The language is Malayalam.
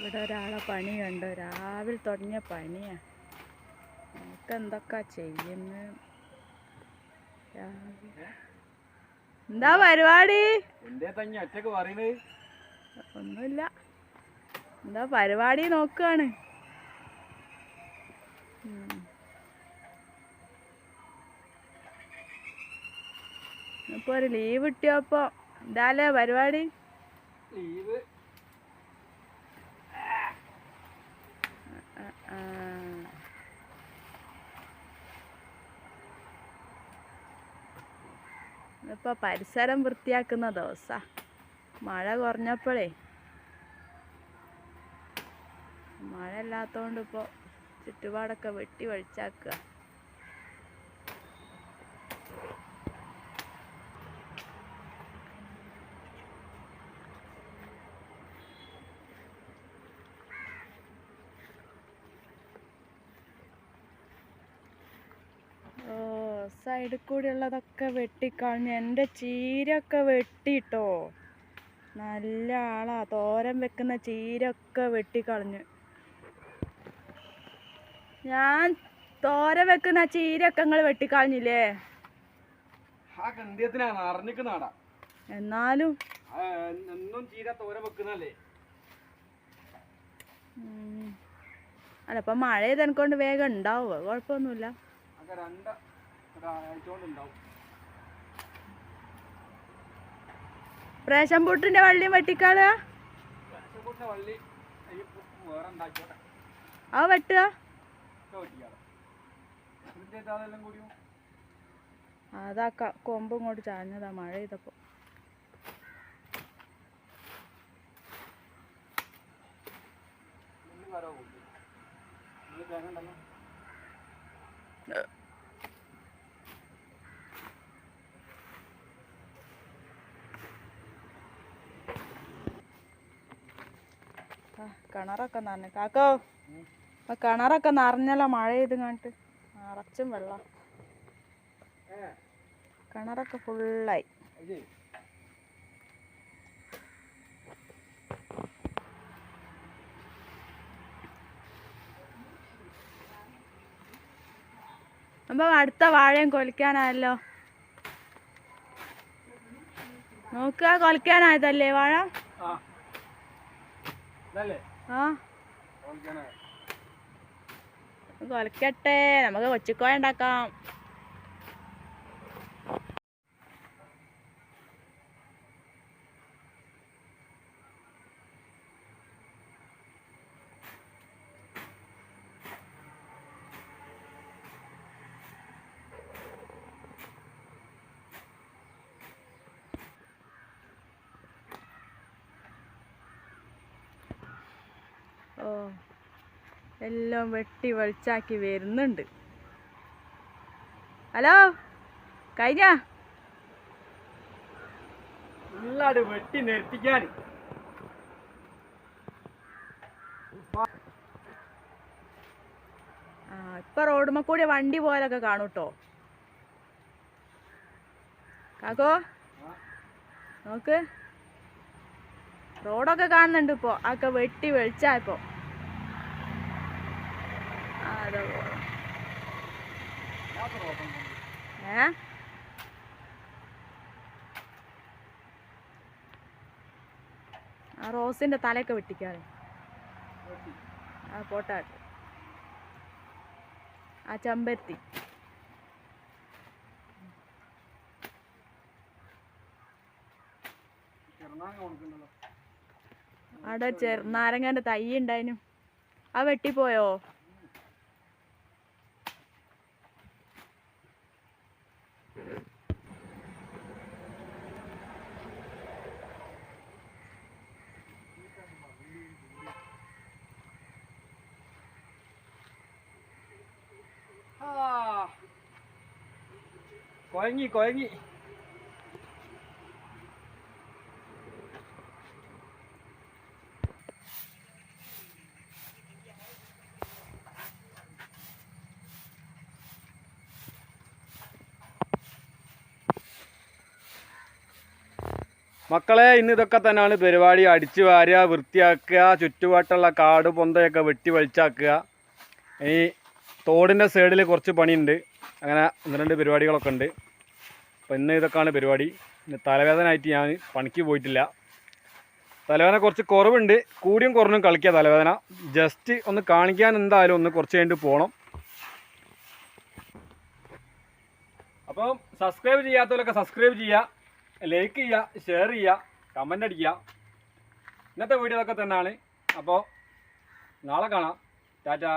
ഇവിടെ ഒരാളെ പണി കണ്ടോ. രാവിലെ തുടങ്ങിയ പണിയാണ് നമുക്ക് എന്തൊക്കെ ചെയ്യുന്നു? എന്താ പരിപാടി? ഒന്നുമില്ല. എന്താ പരിപാടി നോക്കുകയാണ്. ഇപ്പൊ ഒരു ലീവ് കിട്ടിയപ്പോ എന്താലേ പരിപാടി? ലീവ് ആ, ആ. ഇപ്പൊ പരിസരം വൃത്തിയാക്കുന്ന ദിവസാ. മഴ കുറഞ്ഞപ്പോഴേ മഴ ഇല്ലാത്തോണ്ട് ഇപ്പോൾ ചുറ്റുപാടൊക്കെ വെട്ടി വഴിച്ചാക്കുക ഓ സൈഡിൽ കൂടി ഉള്ളതൊക്കെ വെട്ടിക്കളഞ്ഞ് എന്റെ ചീരൊക്കെ വെട്ടിട്ടോ. നല്ല ആളാ. തോരൻ വെക്കുന്ന ചീരൊക്കെ വെട്ടിക്കളഞ്ഞ്. ഞാൻ തോരൻ വെക്കുന്ന ചീരൊക്കെ നിങ്ങൾ വെട്ടിക്കളഞ്ഞില്ലേ? എന്നാലും? എന്നും ചീര തോര വെക്കുന്നല്ലേ. അല്ല ഇപ്പം മഴ ഇതെനിക്കൊണ്ട് വേഗം ഉണ്ടാവുക കുഴപ്പമൊന്നുമില്ല. പ്രേശം പൂട്ടിന്റെ വള്ളിയും വെട്ടിക്കാളുക ആ വെട്ടുക. അതാ കൊമ്പ് ഇങ്ങോട്ട് ചാഞ്ഞതാ മഴ ചെയ്തപ്പോ നെല്ല് വരവ് കൂടി നെല്ല് തേങ്ങ ഉണ്ടല്ലോ ആ, കിണറൊക്കെ നിറഞ്ഞു കാക്കോ ആ കിണറൊക്കെ നിറഞ്ഞല്ലോ മഴ ചെയ്ത് കണ്ടിട്ട് നിറച്ചും വെള്ളം. കിണറൊക്കെ ഫുള്ളായി അപ്പം അടുത്ത വാഴയും കൊലിക്കാനായല്ലോ നോക്കുക കൊലിക്കാനായതല്ലേ വാഴ? ആ. കൊലക്കട്ടെ. നമുക്ക് കൊച്ചിക്കോയ ഉണ്ടാക്കാം. ഓ എല്ലാം വെട്ടി വെളിച്ചാക്കി വരുന്നുണ്ട്. ഹലോ കഴിഞ്ഞ? വെട്ടി നിർത്തിക്കാൻ ആ ഇപ്പൊ റോഡുമ്മ കൂടി വണ്ടി പോലൊക്കെ കാണൂട്ടോ. കാക്കോ നോക്ക്. റോഡൊക്കെ കാണുന്നുണ്ട് ഇപ്പോ. ഒക്കെ വെട്ടി വെളിച്ചായപ്പോ ഇപ്പോ. ഏ? ആ റോസിന്റെ തലയൊക്കെ വെട്ടിക്കാറ് ആ പോട്ടാട്ട് ആ ചെമ്പരത്തി. ചെറുനാങ്ങ കൊടുക്കണ്ടല്ലോ. അവിടെ ചെറുനാരങ്ങന്റെ തൈ ഉണ്ടായിനു ആ വെട്ടിപ്പോയോ? ആ. കൊയങ്ങി. മക്കളെ ഇന്ന് ഇതൊക്കെ തന്നെയാണ് പരിപാടി. അടിച്ചു വാരുക വൃത്തിയാക്കുക ചുറ്റുവട്ടുള്ള കാട് പൊന്തയൊക്കെ വെട്ടി വലിച്ചാക്കുക. ഈ തോടിന്റെ സൈഡിൽ കുറച്ച് പണിയുണ്ട്. അങ്ങനെ ഒന്ന് രണ്ട് പരിപാടികളൊക്കെ ഉണ്ട്. അപ്പോൾ ഇന്ന് ഇതൊക്കെയാണ് പരിപാടി. ഇന്ന് തലവേദന ആയിട്ട് ഞാൻ പണിക്ക് പോയിട്ടില്ല. തലവേദന കുറച്ച് കുറവുണ്ട്. കൂടിയും കുറഞ്ഞും കളിക്കുക തലവേദന. ജസ്റ്റ് ഒന്ന് കാണിക്കാൻ എന്തായാലും ഒന്ന് കുറച്ച് കഴിഞ്ഞിട്ട് പോകണം അപ്പം സബ്സ്ക്രൈബ് ചെയ്യാത്തവരൊക്കെ സബ്സ്ക്രൈബ് ചെയ്യുക. ലൈക്ക് ചെയ്യുക ഷെയർ ചെയ്യുക കമന്റ് അടിക്കുക. ഇന്നത്തെ വീഡിയോ ഇതൊക്കെ തന്നെയാണ്. അപ്പോൾ നാളെ കാണാം. ടാറ്റാ.